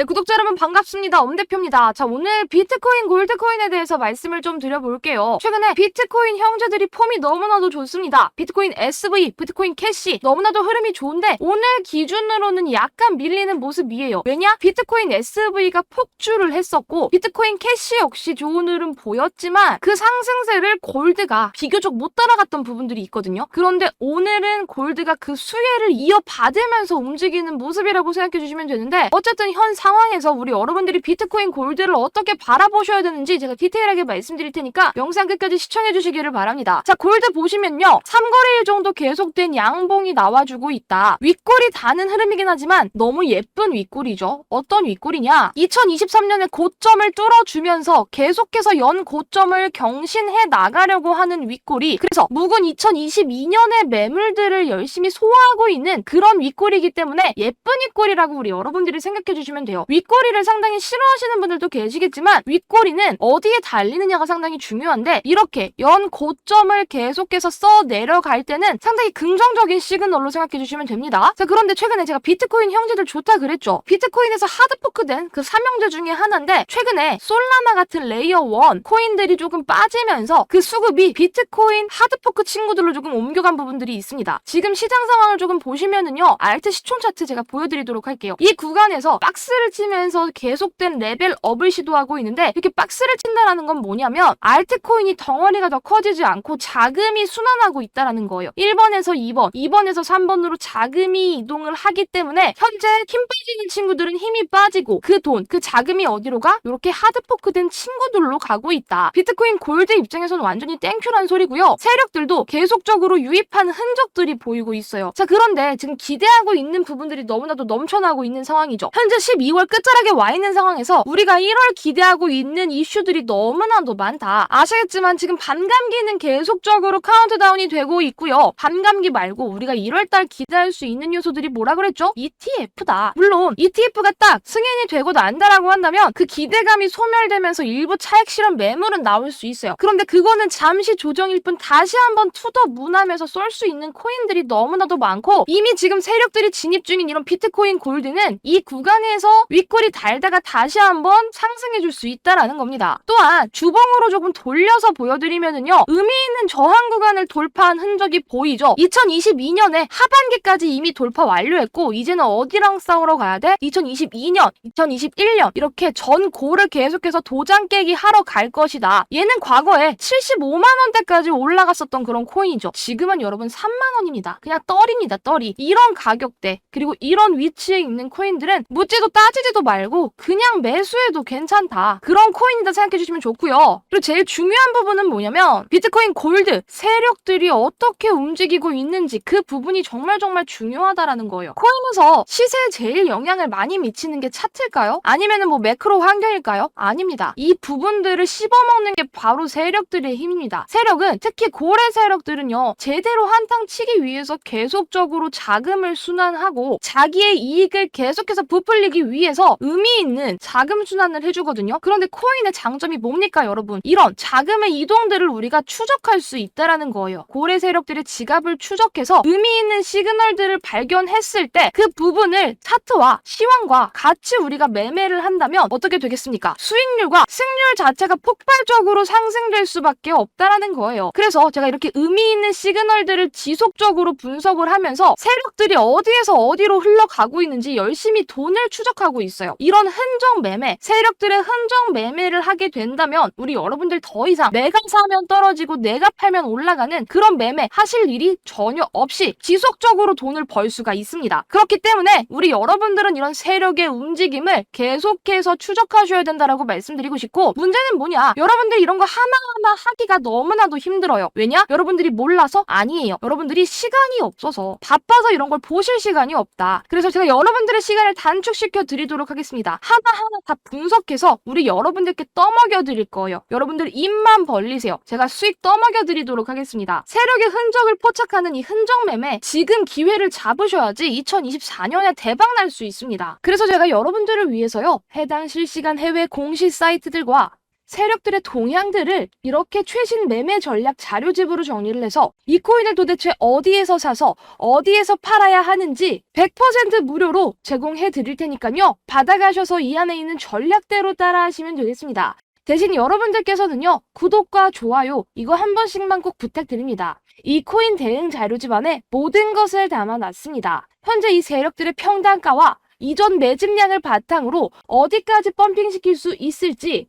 네, 구독자 여러분 반갑습니다. 엄대표입니다. 자, 오늘 비트코인, 골드코인에 대해서 말씀을 좀 드려볼게요. 최근에 비트코인 형제들이 폼이 너무나도 좋습니다. 비트코인 SV, 비트코인 캐시 너무나도 흐름이 좋은데 오늘 기준으로는 약간 밀리는 모습이에요. 왜냐? 비트코인 SV가 폭주를 했었고 비트코인 캐시 역시 좋은 흐름 보였지만 그 상승세를 골드가 비교적 못 따라갔던 부분들이 있거든요. 그런데 오늘은 골드가 그 수혜를 이어받으면서 움직이는 모습이라고 생각해 주시면 되는데 어쨌든 현 상 황에서 우리 여러분들이 비트코인 골드를 어떻게 바라보셔야 되는지 제가 디테일하게 말씀드릴 테니까 영상 끝까지 시청해 주시기를 바랍니다. 자, 골드 보시면요. 3거래일 정도 계속된 양봉이 나와주고 있다. 윗골이 다는 흐름이긴 하지만 너무 예쁜 윗골이죠. 어떤 윗골이냐? 2023년에 고점을 뚫어주면서 계속해서 연 고점을 경신해 나가려고 하는 윗골이 그래서 묵은 2022년의 매물들을 열심히 소화하고 있는 그런 윗골이기 때문에 예쁜 윗골이라고 우리 여러분들이 생각해 주시면 돼요. 윗꼬리를 상당히 싫어하시는 분들도 계시겠지만 윗꼬리는 어디에 달리느냐가 상당히 중요한데 이렇게 연 고점을 계속해서 써 내려갈 때는 상당히 긍정적인 시그널로 생각해 주시면 됩니다. 자 그런데 최근에 제가 비트코인 형제들 좋다 그랬죠. 비트코인에서 하드포크된 그 삼형제 중에 하나인데 최근에 솔라나 같은 레이어 1 코인들이 조금 빠지면서 그 수급이 비트코인 하드포크 친구들로 조금 옮겨간 부분들이 있습니다. 지금 시장 상황을 조금 보시면은요. 알트 시총 차트 제가 보여드리도록 할게요. 이 구간에서 박스 를 치면서 계속된 레벨업을 시도하고 있는데 이렇게 박스를 친다라는 건 뭐냐면 알트코인이 덩어리가 더 커지지 않고 자금이 순환하고 있다라는 거예요. 1번에서 2번, 2번에서 3번으로 자금이 이동을 하기 때문에 현재 힘 빠지는 친구들은 힘이 빠지고 그 돈, 그 자금이 어디로 가? 이렇게 하드포크된 친구들로 가고 있다. 비트코인 골드 입장에서는 완전히 땡큐란 소리고요. 세력들도 계속적으로 유입하는 흔적들이 보이고 있어요. 자, 그런데 지금 기대하고 있는 부분들이 너무나도 넘쳐나고 있는 상황이죠. 현재 12월 끝자락에 와 있는 상황에서 우리가 1월 기대하고 있는 이슈들이 너무나도 많다. 아시겠지만 지금 반감기는 계속적으로 카운트다운이 되고 있고요. 반감기 말고 우리가 1월달 기대할 수 있는 요소들이 뭐라 그랬죠? ETF다. 물론 ETF가 딱 승인이 되고 난다라고 한다면 그 기대감이 소멸되면서 일부 차익 실현 매물은 나올 수 있어요. 그런데 그거는 잠시 조정일 뿐 다시 한번 투더 문함에서 쏠 수 있는 코인들이 너무나도 많고 이미 지금 세력들이 진입 중인 이런 비트코인 골드는 이 구간에서 윗골이 달다가 다시 한번 상승해 줄 수 있다라는 겁니다. 또한 주봉으로 조금 돌려서 보여드리면은요. 의미 있는 저항 구간을 돌파한 흔적이 보이죠. 2022년에 하반기까지 이미 돌파 완료했고 이제는 어디랑 싸우러 가야 돼? 2022년, 2021년 이렇게 전 고를 계속해서 도장 깨기 하러 갈 것이다. 얘는 과거에 75만 원대까지 올라갔었던 그런 코인이죠. 지금은 여러분 3만 원입니다. 그냥 떨입니다. 떨이. 이런 가격대 그리고 이런 위치에 있는 코인들은 묻지도 따 지지도 말고 그냥 매수해도 괜찮다. 그런 코인이다 생각해 주시면 좋고요. 그리고 제일 중요한 부분은 뭐냐면 비트코인 골드 세력들이 어떻게 움직이고 있는지 그 부분이 정말 정말 중요하다라는 거예요. 코인에서 시세에 제일 영향을 많이 미치는 게 차트일까요? 아니면은 뭐 매크로 환경일까요? 아닙니다. 이 부분들을 씹어먹는 게 바로 세력들의 힘입니다. 세력은 특히 고래 세력들은요 제대로 한탕 치기 위해서 계속적으로 자금을 순환하고 자기의 이익을 계속해서 부풀리기 위해 서 의미 있는 자금 순환을 해주거든요. 그런데 코인의 장점이 뭡니까, 여러분? 이런 자금의 이동들을 우리가 추적할 수 있다라는 거예요. 고래 세력들의 지갑을 추적해서 의미 있는 시그널들을 발견했을 때 그 부분을 차트와 시황과 같이 우리가 매매를 한다면 어떻게 되겠습니까? 수익률과 승률 자체가 폭발적으로 상승될 수밖에 없다라는 거예요. 그래서 제가 이렇게 의미 있는 시그널들을 지속적으로 분석을 하면서 세력들이 어디에서 어디로 흘러가고 있는지 열심히 돈을 추적하고 있어요. 이런 흔적 매매, 세력들의 흔적 매매를 하게 된다면 우리 여러분들 더 이상 내가 사면 떨어지고 내가 팔면 올라가는 그런 매매 하실 일이 전혀 없이 지속적으로 돈을 벌 수가 있습니다. 그렇기 때문에 우리 여러분들은 이런 세력의 움직임을 계속해서 추적하셔야 된다라고 말씀드리고 싶고 문제는 뭐냐? 여러분들 이런 거 하나하나 하기가 너무나도 힘들어요. 왜냐? 여러분들이 몰라서 아니에요. 여러분들이 시간이 없어서 바빠서 이런 걸 보실 시간이 없다. 그래서 제가 여러분들의 시간을 단축시켜 드리 도록 하겠습니다. 하나하나 다 분석해서 우리 여러분들께 떠먹여 드릴 거예요. 여러분들 입만 벌리세요. 제가 수익 떠먹여 드리도록 하겠습니다. 세력의 흔적을 포착하는 이 흔적 매매 지금 기회를 잡으셔야지 2024년에 대박 날 수 있습니다. 그래서 제가 여러분들을 위해서요. 해당 실시간 해외 공시 사이트들과 세력들의 동향들을 이렇게 최신 매매 전략 자료집으로 정리를 해서 이 코인을 도대체 어디에서 사서 어디에서 팔아야 하는지 100% 무료로 제공해 드릴 테니까요. 받아가셔서 이 안에 있는 전략대로 따라 하시면 되겠습니다. 대신 여러분들께서는요, 구독과 좋아요, 이거 한 번씩만 꼭 부탁드립니다. 이 코인 대응 자료집 안에 모든 것을 담아놨습니다. 현재 이 세력들의 평단가와 이전 매집량을 바탕으로 어디까지 펌핑시킬 수 있을지